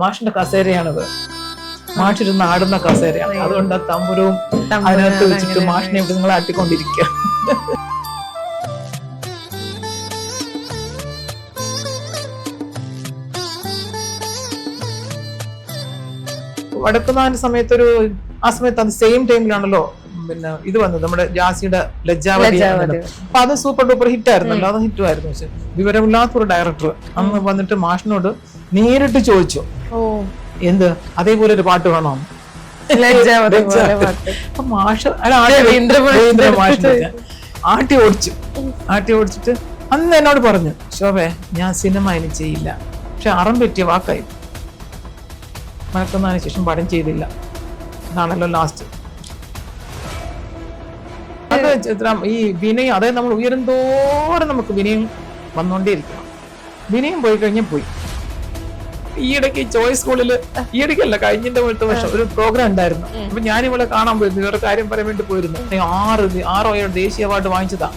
മാഷിന്റെ കസേരയാണത്. മാഷിരുന്ന് ആടുന്ന കസേരയാണ്. അതുകൊണ്ട് ആ തമ്പുരവും അതിനകത്ത് വെച്ചിട്ട് മാഷിനെ ഇവിടെ നിങ്ങൾ ആട്ടിക്കൊണ്ടിരിക്കുക. വടക്കുന്നാന്റെ സമയത്തൊരു ആ സമയത്ത് അത് സെയിം ടൈമിലാണല്ലോ പിന്നെ ഇത് വന്നത്. നമ്മുടെ ജാസിയുടെ ലജ്ജാവതി. അപ്പൊ അത് സൂപ്പർ ഡൂപ്പർ ഹിറ്റ് ആയിരുന്നല്ലോ. അത് ഹിറ്റും ആയിരുന്നു. പക്ഷെ വിവരമില്ലാത്ത ഒരു ഡയറക്ടർ അന്ന് വന്നിട്ട് മാഷിനോട് നേരിട്ട് ചോദിച്ചു. ഓ. എന്ത്? അതേപോലെ ഒരു പാട്ട് വേണോ? ആട്ടി- ഓടിച്ചു. ആട്ടി ഓടിച്ചിട്ട് അന്ന് എന്നോട് പറഞ്ഞു ശോഭേ ഞാൻ സിനിമ ഇനി ചെയ്യില്ല. പക്ഷെ അറം പറ്റിയ വാക്കായി. മണക്കുന്നതിന് ശേഷം പടം ചെയ്തില്ല. അതാണല്ലോ ലാസ്റ്റ് അത് ചിത്രം ഈ വിനയം അതായത് നമ്മൾ ഉയരുന്തോറും നമുക്ക് വിനയം വന്നുകൊണ്ടേയിരിക്കണം വിനയം പോയി കഴിഞ്ഞാൽ പോയി. ഈയിടയ്ക്ക് ചോയ്സ് സ്കൂളിൽ ഈയിടയ്ക്കല്ല കഴിഞ്ഞിന്റെ പോലത്തെ വർഷം ഒരു പ്രോഗ്രാം ഉണ്ടായിരുന്നു. അപ്പൊ ഞാൻ ഇവിടെ കാണാൻ പോയിരുന്നു. വേറെ കാര്യം പറയാൻ വേണ്ടി പോയിരുന്നു. ആറ് ആറ് ഏഴ് ദേശീയ അവാർഡ് വാങ്ങിച്ചതാ.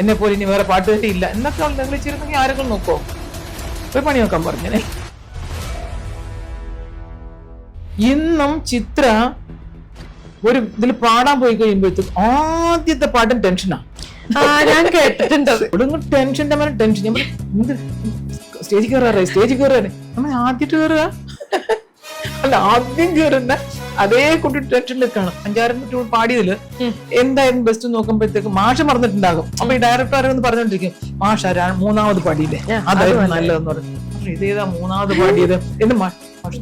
എന്നെ പോലെ ഇനി വേറെ പാട്ടുകാരി ഇല്ല. എന്നൊക്കെ നിങ്ങൾ ചെയ്തിരുന്നെങ്കിൽ ആരെങ്കിലും നോക്കോ ഒരു പണി നോക്കാൻ പറഞ്ഞേ. ഇന്നും ചിത്ര ഒരു ഇതിൽ പാടാൻ പോയി കഴിയുമ്പോഴത്തേക്ക് ആദ്യത്തെ പാട്ടും ടെൻഷനാ ഞാൻ കേട്ടിട്ടുണ്ട്. മേലെ ടെൻഷൻ ഞാൻ എന്ത് സ്റ്റേജിൽ കയറാറേ സ്റ്റേജിൽ കയറാറേ നമ്മൾ ആദ്യമായിട്ട് കയറുക അല്ല ആദ്യം കയറുന്ന അതേ കുട്ടി ടെൻഷനിലേക്കാണ് അഞ്ചാറ് മിനിറ്റ് പാടിയതിൽ എന്തായാലും ബെസ്റ്റ് നോക്കുമ്പോഴത്തേക്ക് മാഷ മറന്നിട്ടുണ്ടാകും. അപ്പൊ ഈ ഡയറക്ടർ ആരെന്ന് പറഞ്ഞോണ്ടിരിക്കും മാഷ മൂന്നാമത് പാടിയില്ലേ? അതായിരുന്നു നല്ലതെന്ന് പറഞ്ഞു ഇത് ഇതേതാ മൂന്നാമത് പാടിയത്? എന്ന്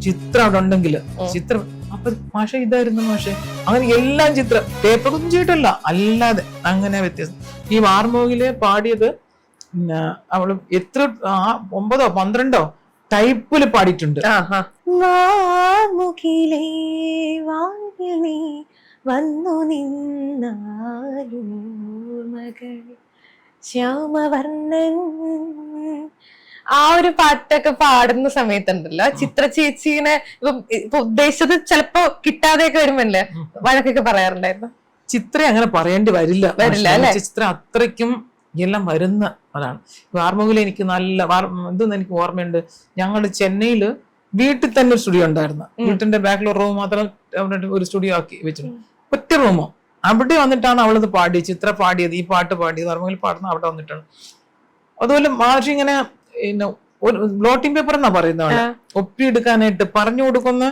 ചിത്രം അവിടെ ഉണ്ടെങ്കിൽ ചിത്രം അപ്പൊ മാഷ ഇതായിരുന്നു മാഷെ. അങ്ങനെ എല്ലാം ചിത്രം പേപ്പർ ഒന്നും ചെയ്തിട്ടല്ല അല്ലാതെ അങ്ങനെ വ്യത്യാസം. ഈ വാർമോഗിൽ പാടിയത് പിന്നെ അവൾ എത്ര ആ, ഒമ്പതോ പന്ത്രണ്ടോ ടൈപ്പിൽ പാടിയിട്ടുണ്ട്. വാമുകിലേ നീ വന്നു നിന്നാലും മകൾ ശ്യാമവർണൻ. ആ ഒരു പാട്ടൊക്കെ പാടുന്ന സമയത്തുണ്ടല്ലോ. ചിത്ര ചേച്ചീനെ ഇപ്പൊ ഇപ്പൊ ഉദ്ദേശിച്ചത് ചിലപ്പോ കിട്ടാതെയൊക്കെ വരുമല്ലേ വഴക്കൊക്കെ പറയാറുണ്ടായിരുന്നു? ചിത്ര അങ്ങനെ പറയേണ്ടി വരില്ല. വരില്ല, ചിത്ര അത്രയ്ക്കും എല്ലാം വരുന്ന അതാണ്. വാർമുകിൽ എനിക്ക് നല്ല ഇതൊന്നും എനിക്ക് ഓർമ്മയുണ്ട്. ഞങ്ങൾ ചെന്നൈയിൽ വീട്ടിൽ തന്നെ ഒരു സ്റ്റുഡിയോ ഉണ്ടായിരുന്നു. വീട്ടിന്റെ ബാക്കിൽ റൂം മാത്രം ഒരു സ്റ്റുഡിയോ ആക്കി വെച്ചിട്ടുണ്ട് ഒറ്റ റൂമോ അവിടെ വന്നിട്ടാണ് അവളത് പാടി ചിത്ര പാടിയത് ഈ പാട്ട് പാടിയത് വാർമുകിൽ പാടുന്ന അവിടെ വന്നിട്ടാണ്. അതുപോലെ മാഷി ഇങ്ങനെ ഒരു ബ്ലോട്ടിംഗ് പേപ്പർ എന്നാ പറയുന്നത് ഒപ്പിയെടുക്കാനായിട്ട് ഒപ്പി എടുക്കാനായിട്ട് പറഞ്ഞു കൊടുക്കുന്ന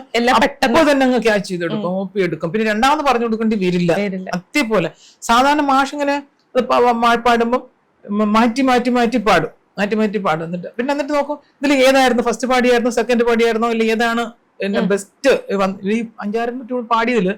പെട്ടെന്ന് അപ്പൊ തന്നെ അങ്ങ് ക്യാച്ച് ചെയ്തെടുക്കും ഒപ്പി എടുക്കും പിന്നെ രണ്ടാമത് പറഞ്ഞു കൊടുക്കേണ്ടി വരില്ല. അതേപോലെ സാധാരണ മാഷ് പാടുമ്പം മാറ്റി മാറ്റി മാറ്റി പാടും. മാറ്റി മാറ്റി പാടും എന്നിട്ട് പിന്നെ എന്നിട്ട് നോക്കും ഇതിൽ ഏതായിരുന്നു? ഫസ്റ്റ് പാടിയായിരുന്നു? സെക്കൻഡ് പാടിയായിരുന്നോ? ഇല്ല ഏതാണ് എന്റെ ബെസ്റ്റ് ഈ അഞ്ചാറ് ട്യൂൺ പാടിയതിൽ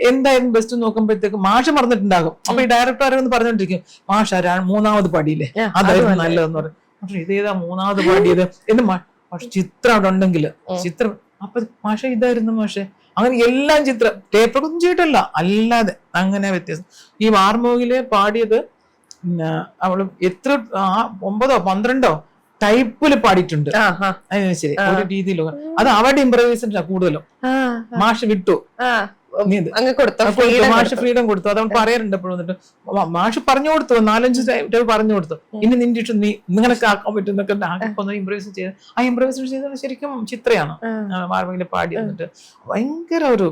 എന്തായിരുന്നു ബെസ്റ്റ് നോക്കുമ്പോഴത്തേക്ക് മാഷ് മറന്നിട്ടുണ്ടാകും. അപ്പൊ ഈ ഡയറക്ടർ ആരെന്ന് പറഞ്ഞോണ്ടിരിക്കും മാഷ് ആരാണ് മൂന്നാമത് പാടിയില്ലേ? അതായിരുന്നു അത് നല്ലതെന്ന് പറയും. പക്ഷെ ഇതേതാ മൂന്നാമത് പാടിയത്? എന്ന് മാ- പക്ഷെ ചിത്രം അവിടെ ഉണ്ടെങ്കിൽ ചിത്രം അപ്പൊ മാഷ ഇതായിരുന്നു മാഷെ. അങ്ങനെ എല്ലാം ചിത്രം പേപ്പർ ഒന്നും ചെയ്തിട്ടല്ല. അല്ലാതെ അങ്ങനെ വ്യത്യാസം. ഈ വാർമോഗിൽ പാടിയത് അവൾ എത്ര ഒമ്പതോ പന്ത്രണ്ടോ ടൈപ്പിൽ പാടിയിട്ടുണ്ട്. ശരി. ഒരു രീതിയിലോ. അത് അവരുടെ ഇംപ്രവൈസേഷനാ കൂടുതലും. മാഷ് വിട്ടു. മാഷ്. ഫ്രീഡം കൊടുത്തു. അതവൻ പറയാറുണ്ട് എപ്പോഴും വന്നിട്ട് മാ- മാഷ് പറഞ്ഞു കൊടുത്തു നാലഞ്ച് ടൈം പറഞ്ഞു കൊടുത്തു. ഇനി നിന്റെ ഇഷ്ടം നീ നിങ്ങളൊക്കെ ആക്കാൻ പറ്റും എന്നൊക്കെ ആക്കിപ്പോ ഇംപ്രവൈസ് ചെയ്ത് ആ ഇംപ്രൈസ് ചെയ്തത് ശരിക്കും ചിത്രയാണ്. ആ. പാടി വന്നിട്ട്. ഭയങ്കര ഒരു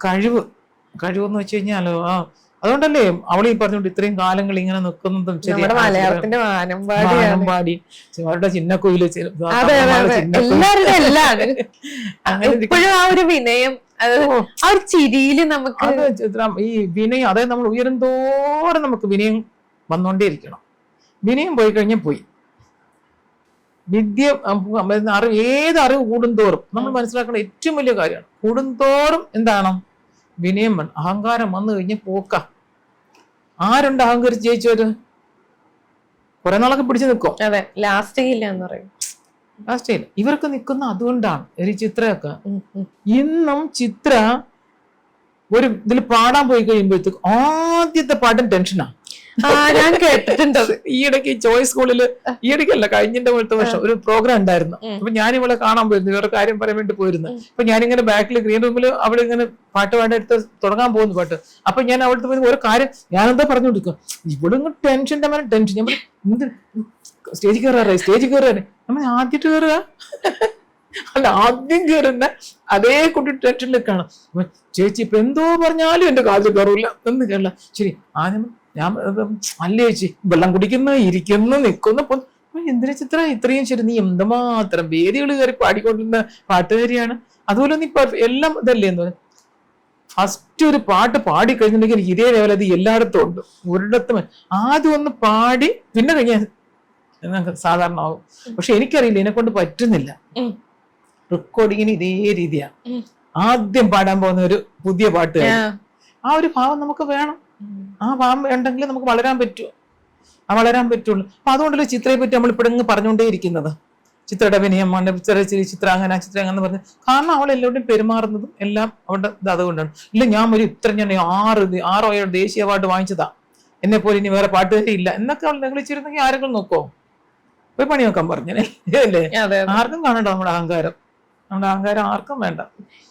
കഴിവ് കഴിവെന്ന് വെച്ച് കഴിഞ്ഞാലോ ആ അതുകൊണ്ടല്ലേ അവൾ ഈ പറഞ്ഞോണ്ട് ഇത്രയും കാലങ്ങൾ ഇങ്ങനെ നിൽക്കുന്നതും മലയാളത്തിന്റെ വാനമ്പാടി അവരുടെ ചിന്നക്കുയിൽ അതെ അതെ അതെ. അങ്ങനെ ഇപ്പോഴും ആ ഒരു വിനയം അത് ആ ഒരു ചിരിയിൽ നമുക്ക് ഈ വിനയം അതായത് നമ്മൾ ഉയരുന്തോറും നമുക്ക് വിനയം വന്നുകൊണ്ടേയിരിക്കണം വിനയം പോയി കഴിഞ്ഞാൽ പോയി. വിദ്യ അറിവ് ഏത് അറിവ് കൂടുന്തോറും നമ്മൾ മനസ്സിലാക്കേണ്ട ഏറ്റവും വലിയ കാര്യമാണ്. കൂടുന്തോറും എന്താണ്? വിനയം വേണം അഹങ്കാരം വന്നു കഴിഞ്ഞാൽ പോക്ക. ആരുണ്ട് അഹങ്കരിച്ച് ജയിച്ചവര്? കുറെ നാളൊക്കെ പിടിച്ചു നിൽക്കും. അതെ ലാസ്റ്റ് ഇല്ല എന്ന് പറയും. ലാസ്റ്റ് ഇവർക്ക് നിൽക്കുന്ന അതുകൊണ്ടാണ് ഒരു ഉം. ഇന്നും ചിത്ര ഒരു ഇതിൽ പാടാൻ പോയി കഴിയുമ്പോഴത്തേക്ക് ആദ്യത്തെ പാട്ടും ടെൻഷനാ. ഞാൻ കേട്ടിട്ടുണ്ട്. അത്. ഈയിടയ്ക്ക് ചോയ്സ് സ്കൂളിൽ ഈയിടയ്ക്കല്ല കഴിഞ്ഞിന്റെ മുഴുത്ത വർഷം ഒരു പ്രോഗ്രാം ഉണ്ടായിരുന്നു. അപ്പൊ ഞാൻ ഇവളെ കാണാൻ പോയിരുന്നു. ഇവരുടെ കാര്യം പറയാൻ വേണ്ടി പോയിരുന്നു. അപ്പൊ ഞാനിങ്ങനെ ബാക്കിൽ ഗ്രീൻ റൂമിൽ അവിടെ ഇങ്ങനെ പാട്ട് പാടെടുത്ത് തുടങ്ങാൻ പോകുന്നു പാട്ട്. അപ്പൊ ഞാൻ അവിടുത്തെ പോയി ഒരു കാര്യം ഞാനെന്താ പറഞ്ഞു കൊടുക്കുക ഇവിടെ ടെൻഷന്റെ മേലെ ടെൻഷൻ. ഞാൻ എന്ത്? സ്റ്റേജിൽ കയറാറേ സ്റ്റേജിൽ കയറാറേ നമ്മൾ ആദ്യമായിട്ട് കയറുക അല്ല ആദ്യം കയറുന്ന അതേ കുട്ടി കാണാം ചേച്ചി ഇപ്പൊ എന്തോ പറഞ്ഞാലും എന്റെ കാലത്ത് കയറൂല എന്ന് കേരള ശരി ആദ്യം ഞാൻ അല്ല ചേച്ചി വെള്ളം കുടിക്കുന്നു ഇരിക്കുന്നു നിൽക്കുന്നു എന്തിനാ ചിത്ര ഇത്രയും ശരി? നീ എന്തുമാത്രം വേദികൾ കയറി പാടിക്കൊണ്ടിരുന്ന പാട്ടുകാരിയാണ്. അതുപോലെ നീ എല്ലാം ഇതല്ലേ എന്ന് പറഞ്ഞു ഫസ്റ്റ് ഒരു പാട്ട് പാടി കഴിഞ്ഞിട്ടുണ്ടെങ്കിൽ ഇതേ ലെവൽ അത് എല്ലായിടത്തും ഉണ്ട്. ഒരിടത്തും ആദ്യം ഒന്ന് പാടി പിന്നെ കഴിഞ്ഞാൽ സാധാരണ ആവും പക്ഷെ എനിക്കറിയില്ല എന്നെ കൊണ്ട് പറ്റുന്നില്ല റെക്കോർഡിങ്ങിന് ഇതേ രീതിയാണ് ആദ്യം പാടാൻ പോകുന്ന ഒരു പുതിയ പാട്ട് ആ. ഒരു ഭാവം നമുക്ക് വേണം. ആ ഭാവം വേണ്ടെങ്കിൽ നമുക്ക് വളരാൻ പറ്റൂ. ആ വളരാൻ പറ്റുള്ളൂ. അപ്പൊ അതുകൊണ്ടല്ലോ ചിത്രയെ പറ്റി നമ്മൾ ഇപ്പോഴങ്ങ് പറഞ്ഞുകൊണ്ടേ ഇരിക്കുന്നത്. ചിത്രയുടെ അഭിനയം ചെറിയ ചിത്ര ചിത്ര അങ്ങനെ ചിത്ര അങ്ങനെ പറഞ്ഞു. കാരണം അവൾ എല്ലാവരുടെയും പെരുമാറുന്നതും എല്ലാം അവളുടെ ഇത് അതുകൊണ്ടാണ്. ഇല്ല ഞാൻ ഒരു ഇത്ര ഞാൻ ആറ് ആറോ ഏഴോ ദേശീയ അവാർഡ് വാങ്ങിച്ചതാ. എന്നെ പോലെ ഇനി വേറെ പാട്ടുകാരി ഇല്ല എന്നൊക്കെ അവൾ നിങ്ങളിച്ചിരുന്നെങ്കിൽ ആരെങ്കിലും നോക്കോ പോയി പണി നോക്കാൻ പറഞ്ഞു അല്ലേ. ആർക്കും കാണണ്ട നമ്മുടെ അഹങ്കാരം. നമ്മുടെ അഹങ്കാരം ആർക്കും വേണ്ട.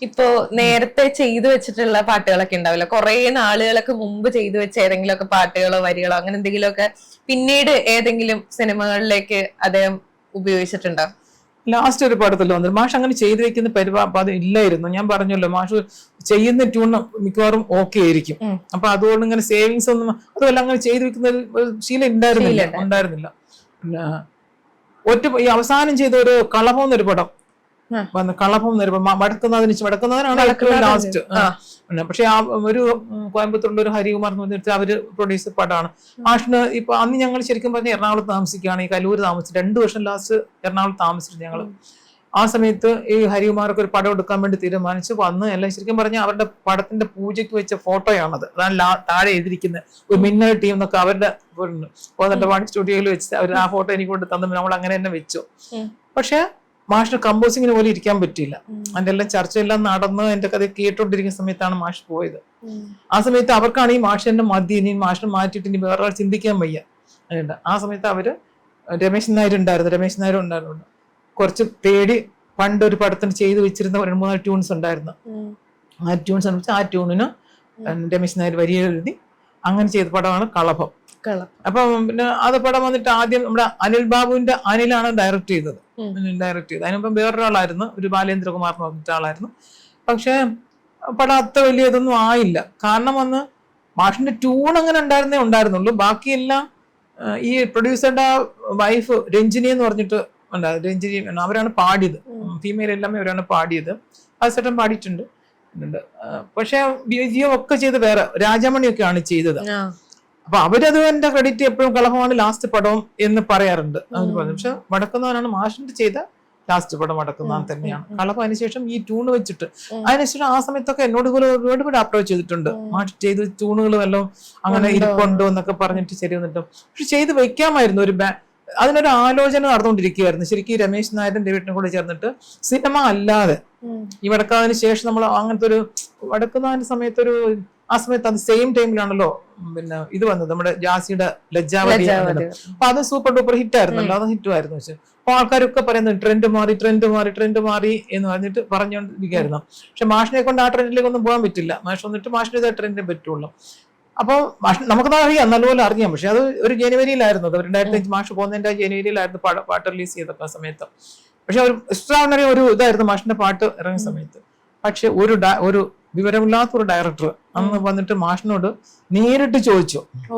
ഇപ്പോ നേരത്തെ ചെയ്തു വെച്ചിട്ടുള്ള പാട്ടുകളൊക്കെ ഉണ്ടാവില്ല? കുറെ നാളുകളൊക്കെ മുമ്പ് ചെയ്തു വെച്ച ഏതെങ്കിലും ഒക്കെ പാട്ടുകളോ വരികളോ അങ്ങനെ എന്തെങ്കിലും ഒക്കെ പിന്നീട് ഏതെങ്കിലും സിനിമകളിലേക്ക് അദ്ദേഹം ഉപയോഗിച്ചിട്ടുണ്ടോ? ലാസ്റ്റ് ഒരു പടത്തിൽ വന്നത്? മാഷ് അങ്ങനെ ചെയ്തു വെക്കുന്ന പരിപാടി ഇല്ലായിരുന്നു. ഞാൻ പറഞ്ഞല്ലോ മാഷ് ചെയ്യുന്ന ട്യൂൺ മിക്കവാറും ഓക്കെ ആയിരിക്കും. അപ്പൊ അതുകൊണ്ട് ഇങ്ങനെ സേവിങ്സ് ഒന്നും അതുമല്ല അങ്ങനെ ചെയ്തു വെക്കുന്ന ഒരു- ഒരു ശീലം ഉണ്ടായിരുന്നില്ല. ഉണ്ടായിരുന്നില്ല. പിന്നെ ഒറ്റ ഈ അവസാനം ചെയ്ത ഒരു കളഭം എന്നൊരു പടം. വന്ന് കളഭം എന്നൊരു വടക്കുന്നാഥിന് ഏറ്റവും ലാസ്റ്റ് പക്ഷെ ആ ഒരു കോയമ്പത്തൂരിലെ ഒരു ഹരികുമാർ എന്ന് പറഞ്ഞിട്ട് അവർ പ്രൊഡ്യൂസർ പടമാണ്. മാഷിന് ഇപ്പൊ അന്ന് ഞങ്ങൾ ശരിക്കും പറഞ്ഞ എറണാകുളത്ത് താമസിക്കുകയാണ് ഈ കലൂർ താമസിച്ചു രണ്ടു വർഷം ലാസ്റ്റ് എറണാകുളത്ത് താമസിച്ചിട്ട് ഞങ്ങൾ ആ സമയത്ത് ഈ ഹരികുമാർക്ക് ഒരു പടം എടുക്കാൻ വേണ്ടി തീരുമാനിച്ചു. വന്ന് എല്ലാം ശരിക്കും പറഞ്ഞാൽ അവരുടെ പടത്തിന്റെ പൂജയ്ക്ക് വെച്ച ഫോട്ടോയാണത്. അതാണ് താഴെ എഴുതിയിരിക്കുന്നത് ഒരു മിന്നൽ ടീം എന്നൊക്കെ അവരുടെ വൺ സ്റ്റുഡിയോയിൽ വെച്ച് അവർ ആ ഫോട്ടോ എനിക്ക് കൊണ്ട് തന്നു. നമ്മൾ അങ്ങനെ തന്നെ വെച്ചു. പക്ഷെ മാഷിന് കമ്പോസിങ്ങിന് പോലും ഇരിക്കാൻ പറ്റിയില്ല. അതിന്റെ എല്ലാം ചർച്ചയെല്ലാം നടന്ന് എന്റെ കഥ കേട്ടോണ്ടിരിക്കുന്ന സമയത്താണ് മാഷ് പോയത്. ആ സമയത്ത് അവർക്കാണ് ഈ മാഷിന്റെ മതി. ഇനി മാഷിനെ മാറ്റിയിട്ട് ഇനി വേറെ ചിന്തിക്കാൻ വയ്യ. അതുകൊണ്ട് ആ സമയത്ത് അവർ രമേശ് നായർ ഉണ്ടായിരുന്നു രമേശ് നായർ ഉണ്ടായിരുന്നു. കുറച്ച് തേടി പണ്ട് ഒരു പടത്തിന് ചെയ്തു വെച്ചിരുന്ന രണ്ട് മൂന്ന് ട്യൂൺസ് ഉണ്ടായിരുന്നു. ആ ട്യൂൺസ് അനുസരിച്ച് ആ ട്യൂണിന് രമേശ് നായർ വരി എഴുതി അങ്ങനെ ചെയ്ത പടമാണ് കളഭം. അപ്പം പിന്നെ അത് പടം വന്നിട്ട് ആദ്യം നമ്മുടെ അനിൽ ബാബുവിന്റെ അനിലാണ് ഡയറക്ട് ചെയ്തത്. ഡയറക്ട് ചെയ്തത്. അതിനുമ്പം വേറൊരാളായിരുന്നു ഒരു ബാലേന്ദ്രകുമാർ എന്ന് പറഞ്ഞിട്ട് ആളായിരുന്നു. പക്ഷേ പടം അത്ര വലിയ ഇതൊന്നും ആയില്ല. കാരണം വന്ന് മാഷിന്റെ ട്യൂൺ അങ്ങനെ ഉണ്ടായിരുന്നേ ഉണ്ടായിരുന്നുള്ളൂ. ബാക്കിയെല്ലാം ഈ പ്രൊഡ്യൂസറുടെ വൈഫ് രഞ്ജിനി എന്ന് പറഞ്ഞിട്ട് ഉണ്ടായിരുന്നു രഞ്ജിനി അവരാണ് പാടിയത്. ഫീമെയിൽ എല്ലാമേ അവരാണ് പാടിയത്. ആ സെട്ടൻ പാടിയിട്ടുണ്ട്. പക്ഷെ ജിയോ ഒക്കെ ചെയ്ത് വേറെ രാജമണിയൊക്കെയാണ് ചെയ്തത്. അപ്പൊ അവരത് എന്റെ ക്രെഡിറ്റ് എപ്പോഴും കളഹമാണ് ലാസ്റ്റ് പടം എന്ന് പറയാറുണ്ട്. പക്ഷെ വടക്കുന്നവനാണ് മാഷിന്റെ ചെയ്ത ലാസ്റ്റ് പടം വടക്കുന്നവൻ തന്നെയാണ്. കളഹം അതിനുശേഷം ഈ ട്യൂൺ വെച്ചിട്ട്. അതിനുശേഷം ആ സമയത്തൊക്കെ എന്നോട് പോലെ ഒരുപാട് പേര് അപ്രോച്ച് ചെയ്തിട്ടുണ്ട്. മാഷ് ചെയ്ത് ട്യൂണുകൾ വല്ലതും അങ്ങനെ ഉണ്ടോ? ഇരിപ്പുണ്ടോ എന്നൊക്കെ പറഞ്ഞിട്ട് ശരി വന്നിട്ടും. പക്ഷെ ചെയ്ത് വെക്കാമായിരുന്നു ഒരു ബാ അതിനൊരു ആലോചന നടന്നുകൊണ്ടിരിക്കുകയായിരുന്നു. ശരിക്കും രമേശ് നായരും ഡേവിഡിനും കൂടെ ചേർന്നിട്ട് സിനിമ അല്ലാതെ. ഈ വടക്കാതിന് ശേഷം നമ്മൾ അങ്ങനത്തെ ഒരു വടക്കുന്ന സമയത്തൊരു ആ സമയത്ത് അത് സെയിം ടൈമിലാണല്ലോ പിന്നെ ഇത് വന്നത്. നമ്മുടെ ജാസിയുടെ ലജ്ജാവതി. അപ്പൊ അത് സൂപ്പർ ഡൂപ്പർ ഹിറ്റ് ആയിരുന്നല്ലോ. അത് ഹിറ്റും ആയിരുന്നു. പക്ഷെ അപ്പൊ ആൾക്കാരൊക്കെ പറയുന്നത് ട്രെൻഡ് മാറി ട്രെൻഡ് മാറി ട്രെൻഡ് മാറി എന്ന് പറഞ്ഞിട്ട് പറഞ്ഞുകൊണ്ടിരിക്കുകയായിരുന്നു. പക്ഷെ മാഷിനെ കൊണ്ട് ആ ട്രെൻഡിലേക്ക് ഒന്നും പോകാൻ പറ്റില്ല. മാഷ് വന്നിട്ട് മാഷിന്റെ ട്രെൻഡിനെ പറ്റുള്ളൂ. അപ്പോൾ നമുക്ക് നമുക്കത് അറിയാം നല്ലപോലെ അറിയാം. പക്ഷെ അത് ഒരു ജനുവരിയിലായിരുന്നു. അത് രണ്ടായിരത്തി അഞ്ച് മാഷ് പോകുന്നതിന്റെ ജനുവരിയിലായിരുന്നു പാട്ട് റിലീസ് ചെയ്ത ആ സമയത്ത്. പക്ഷെ ഒരു എക്സ്ട്രാordinary ഒരു ഇതായിരുന്നു മാഷിന്റെ പാട്ട് ഇറങ്ങിയ സമയത്ത്. പക്ഷെ ഒരു ഒരു വിവരമില്ലാത്ത ഒരു ഡയറക്ടർ അന്ന് വന്നിട്ട് മാഷിനോട് നേരിട്ട് ചോദിച്ചു ഓ.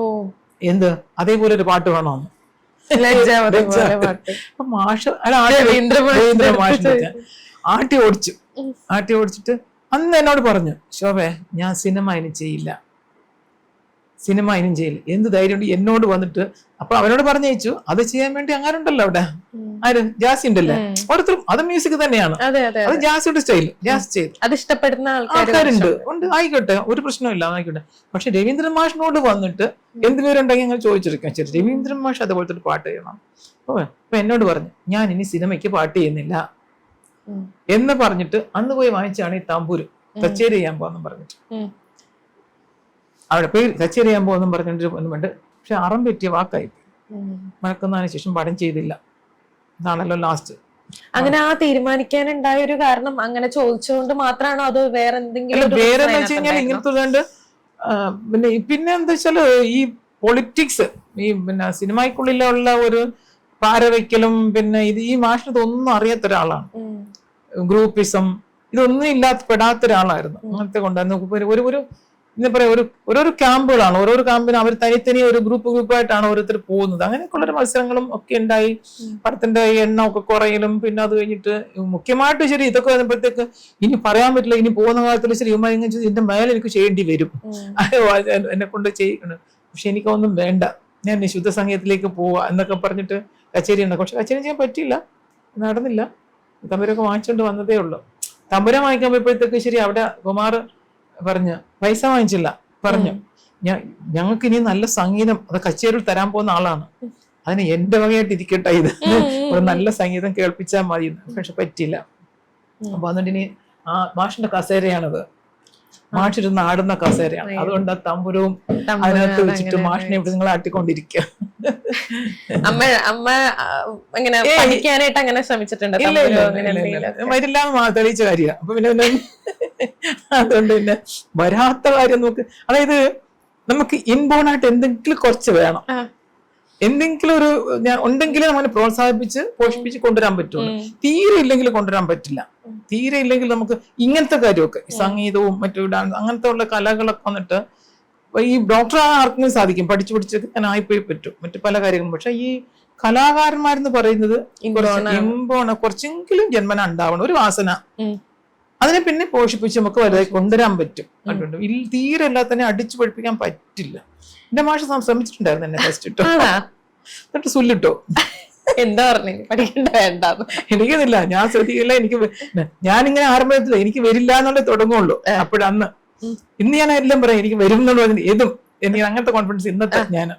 എന്ത്? അതേപോലെ ഒരു പാട്ട് വേണമെന്ന് മാഷ് ആട്ടി. ഓടിച്ചു. ആട്ടി ഓടിച്ചിട്ട് അന്ന് എന്നോട് പറഞ്ഞു ശോഭേ ഞാൻ സിനിമ ഇനി ചെയ്യില്ല. സിനിമ ഇനിയും ചെയ്യില്ല. എന്ത് ധൈര്യം എന്നോട് വന്നിട്ട് അപ്പൊ അവനോട് പറഞ്ഞയച്ചു. അത് ചെയ്യാൻ വേണ്ടി അങ്ങനെ ഉണ്ടല്ലോ അവിടെ. ആര്? ജാസി ഉണ്ടല്ലേ. ഓരോരുത്തരും അത് മ്യൂസിക് തന്നെയാണ്. അതെ ജാസിയുടെ സ്റ്റൈൽ ജാസ് ചെയ്തു. അത് ഇഷ്ടപ്പെടുന്ന ആൾക്കാരുണ്ട്. ഉണ്ട്. ആയിക്കോട്ടെ. ഒരു പ്രശ്നമില്ല ആയിക്കോട്ടെ. പക്ഷെ രവീന്ദ്രൻ മാഷിനോട് വന്നിട്ട് എന്ത് പേരുണ്ടെങ്കിൽ ഞങ്ങൾ ചോദിച്ചിരിക്കാം. ശരി രവീന്ദ്രൻ മാഷ് അതുപോലത്തെ ഒരു പാട്ട് ചെയ്യണം. ഓ അപ്പൊ എന്നോട് പറഞ്ഞു ഞാൻ ഇനി സിനിമയ്ക്ക് പാട്ട് ചെയ്യുന്നില്ല. എന്ന് പറഞ്ഞിട്ട് അന്ന് പോയി വാങ്ങിച്ചാണ് ഈ തമ്പൂര്. കച്ചേരി ചെയ്യാൻ പോകാന്ന് പറഞ്ഞിട്ട്. ഉം. അവിടെ പേര് കച്ചേരി ചെയ്യാൻ പോകുന്നു പറഞ്ഞിട്ട് പക്ഷെ അറം പറ്റിയ വാക്കായി. മഴക്കുന്നതിന് ശേഷം പടം ചെയ്തില്ല. ഇതാണല്ലോ ലാസ്റ്റ് അങ്ങനെ ആ തീരുമാനിക്കാനുണ്ടായ ഒരു കാരണം അങ്ങനെ ചോദിച്ചുകൊണ്ട് മാത്രമാണോ അതോ വേറെ എന്തെങ്കിലും വേറെ വെച്ച് കഴിഞ്ഞാൽ ഇങ്ങനത്തെ പിന്നെ പിന്നെ എന്താ വെച്ചാൽ ഈ പൊളിറ്റിക്സ് ഈ പിന്നെ സിനിമയ്ക്കുള്ളിലുള്ള ഒരു പാരവയ്ക്കലും പിന്നെ ഇത് ഈ മാഷിന് ഇതൊന്നും അറിയാത്ത ഒരാളാണ്. ഗ്രൂപ്പിസം ഇതൊന്നും ഇല്ലാത്ത പെടാത്ത ഒരാളായിരുന്നു അങ്ങനത്തെ കൊണ്ടായിരുന്നു ഒരു ഒരു എന്താ പറയാ ഒരു ഓരോരോ ക്യാമ്പുകളാണ് ഓരോരോ ക്യാമ്പിന് അവർ തനിത്തനി ഒരു ഗ്രൂപ്പ് ഗ്രൂപ്പായിട്ടാണ് ഓരോരുത്തർ പോകുന്നത്. അങ്ങനെയൊക്കെയുള്ള ഒരു മത്സരങ്ങളും ഒക്കെ ഉണ്ടായി. പടത്തിന്റെ എണ്ണം ഒക്കെ കുറയലും പിന്നെ അത് കഴിഞ്ഞിട്ട് മുഖ്യമായിട്ട് ശരി ഇതൊക്കെ വരുമ്പോഴത്തേക്ക് ഇനി പറയാൻ പറ്റില്ല ഇനി പോകുന്ന കാലത്തിൽ ശരി ഇവ ഇങ്ങനെ ചെയ്ത് ഇതിന്റെ മേലെ എനിക്ക് ചെയ്യേണ്ടി വരും. എന്നെ കൊണ്ട് ചെയ്യണം പക്ഷെ എനിക്കൊന്നും വേണ്ട. ഞാൻ നിശുദ്ധ സംഗീതത്തിലേക്ക് പോവാ എന്നൊക്കെ പറഞ്ഞിട്ട് കച്ചേരി ഉണ്ട്. പക്ഷെ കച്ചേരി ചെയ്യാൻ പറ്റിയില്ല. നടന്നില്ല. തമ്പുരൊക്കെ വാങ്ങിച്ചുകൊണ്ട് വന്നതേ ഉള്ളൂ. തമ്പുര വാങ്ങിക്കാൻ പോയപ്പോഴത്തേക്ക് ശരി അവിടെ കുമാർ പറഞ്ഞു. പൈസ വാങ്ങിച്ചില്ല. പറഞ്ഞു. ഞാൻ ഞങ്ങൾക്ക് ഇനി നല്ല സംഗീതം അത് കച്ചേരിയിൽ തരാൻ പോകുന്ന ആളാണ്. അതിന് എന്റെ വകയായിട്ട് ഇരിക്കട്ടെ ഇത്. ഒരു നല്ല സംഗീതം കേൾപ്പിച്ചാൽ മതി പക്ഷെ പറ്റില്ല അപ്പൊ അതുകൊണ്ട് ഇനി ആ മാഷിന്റെ കസേരയാണത്. മാഷിരുന്ന് ആടുന്ന കസേരയാണ്. അതുകൊണ്ട് ആ തമ്പുരവും അതിനകത്ത് വെച്ചിട്ട് മാഷിനെ ഇവിടെ നിങ്ങൾ ആട്ടിക്കൊണ്ടിരിക്കുക അമ്മ അമ്മ അങ്ങനെ പഠിക്കാനായിട്ട് അങ്ങനെ ശ്രമിച്ചിട്ടുണ്ട്? വരില്ല തെളിയിച്ച കാര്യമാണ്. അപ്പൊ പിന്നെ അതുകൊണ്ട് പിന്നെ വരാത്ത കാര്യം നോക്ക്. അതായത് നമുക്ക് ഇൻബോൺ ആയിട്ട് എന്തെങ്കിലും കുറച്ച് വേണം. എന്തെങ്കിലും ഒരു ഞാൻ ഉണ്ടെങ്കിൽ നമ്മളെ പ്രോത്സാഹിപ്പിച്ച് പോഷിപ്പിച്ച് കൊണ്ടുവരാൻ പറ്റുള്ളൂ. തീരെ ഇല്ലെങ്കിൽ കൊണ്ടുവരാൻ പറ്റില്ല. തീരെ ഇല്ലെങ്കിൽ നമുക്ക് ഇങ്ങനത്തെ കാര്യമൊക്കെ സംഗീതവും മറ്റു ഡാൻസ് അങ്ങനത്തെ ഉള്ള കലകളൊക്കെ വന്നിട്ട് ഈ ഡോക്ടർ ആർക്കെങ്കിലും സാധിക്കും. പഠിച്ചു പഠിച്ച് ഞാൻ ആയിപ്പോയി പറ്റും. മറ്റു പല കാര്യങ്ങളും. പക്ഷെ ഈ കലാകാരന്മാരെന്ന് പറയുന്നത് ഇമ്പോണ കുറച്ചെങ്കിലും ജന്മന ഉണ്ടാവണം. ഒരു വാസന. അതിനെ പിന്നെ പോഷിപ്പിച്ച് നമുക്ക് വലുതായി കൊണ്ടുവരാൻ പറ്റും. അതുകൊണ്ട് തീരെ തീരെ തന്നെ അടിച്ചു പഠിപ്പിക്കാൻ പറ്റില്ല. എന്റെ മാഷ ശ്രമിച്ചിട്ടുണ്ടായിരുന്നു എന്നെ ഫസ്റ്റ് ഇട്ടോ? എന്നിട്ട് സുല്ലിട്ടോ. എന്താ പറഞ്ഞു? പഠിക്കണ്ട വേണ്ട എനിക്കതില്ല. ഞാൻ ശ്രദ്ധിക്കില്ല. എനിക്ക് ഞാൻ ഞാനിങ്ങനെ ആരംഭത്തില്ല എനിക്ക് വരില്ല എന്നുള്ളത് തുടങ്ങുള്ളൂ. അപ്പോഴന്ന്. ഇന്ന് ഞാൻ എല്ലാം പറയാം എനിക്ക് വരും എന്നുള്ളത് ഏതും. എനിക്ക് അങ്ങനത്തെ കോൺഫിഡൻസ് ഇന്നത്തെ ഞാൻ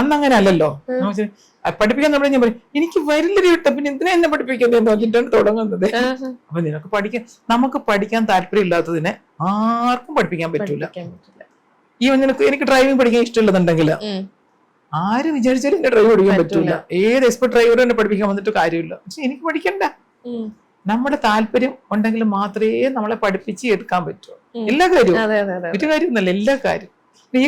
അന്ന് അങ്ങനെ അല്ലല്ലോ. ഞാൻ പഠിപ്പിക്കാൻ തുടങ്ങി ഞാൻ പറയും എനിക്ക് വരില്ലൊരു വിട്ട പിന്നെ എന്തിനാ എന്നെ പഠിപ്പിക്കുന്നത് എന്ന് പറഞ്ഞിട്ടാണ് തുടങ്ങുന്നത്? അപ്പൊ നിനക്ക് പഠിക്കാൻ നമുക്ക് പഠിക്കാൻ താല്പര്യം ഇല്ലാത്തതിനെ ആർക്കും പഠിപ്പിക്കാൻ പറ്റൂല. ഈ നിനക്ക് എനിക്ക് ഡ്രൈവിംഗ് പഠിക്കാൻ ഇഷ്ടമുള്ളതുണ്ടെങ്കിൽ. ആര് വിചാരിച്ചാലും എന്നെ ഡ്രൈവ് പഠിക്കാൻ പറ്റൂല. ഏത് എക്സ്പെർട്ട് ഡ്രൈവറും എന്നെ പഠിപ്പിക്കാൻ വന്നിട്ട് കാര്യമില്ല. പക്ഷെ എനിക്ക് പഠിക്കണ്ട. നമ്മുടെ താല്പര്യം ഉണ്ടെങ്കിൽ മാത്രമേ നമ്മളെ പഠിപ്പിച്ച് എടുക്കാൻ പറ്റൂ. എല്ലാ കാര്യവും. ഒരു കാര്യം എല്ലാ കാര്യം ഈ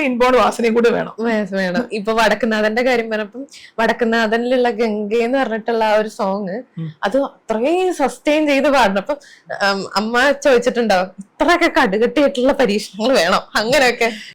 ഇൻബോർഡ് വാസനയും കൂടെ വേണം. വേണം. ഇപ്പൊ വടക്കുന്നാഥന്റെ കാര്യം പറഞ്ഞപ്പം വടക്കുന്നാഥനിലുള്ള ഗംഗ എന്ന് പറഞ്ഞിട്ടുള്ള ആ ഒരു സോങ്. അത് അത്രയും സസ്റ്റെയിൻ ചെയ്ത് പാടണം അപ്പം അമ്മ ചോദിച്ചിട്ടുണ്ടാവും ഇത്രയൊക്കെ കടുകട്ടിയായിട്ടുള്ള പരീക്ഷണങ്ങൾ വേണം. അങ്ങനെയൊക്കെ.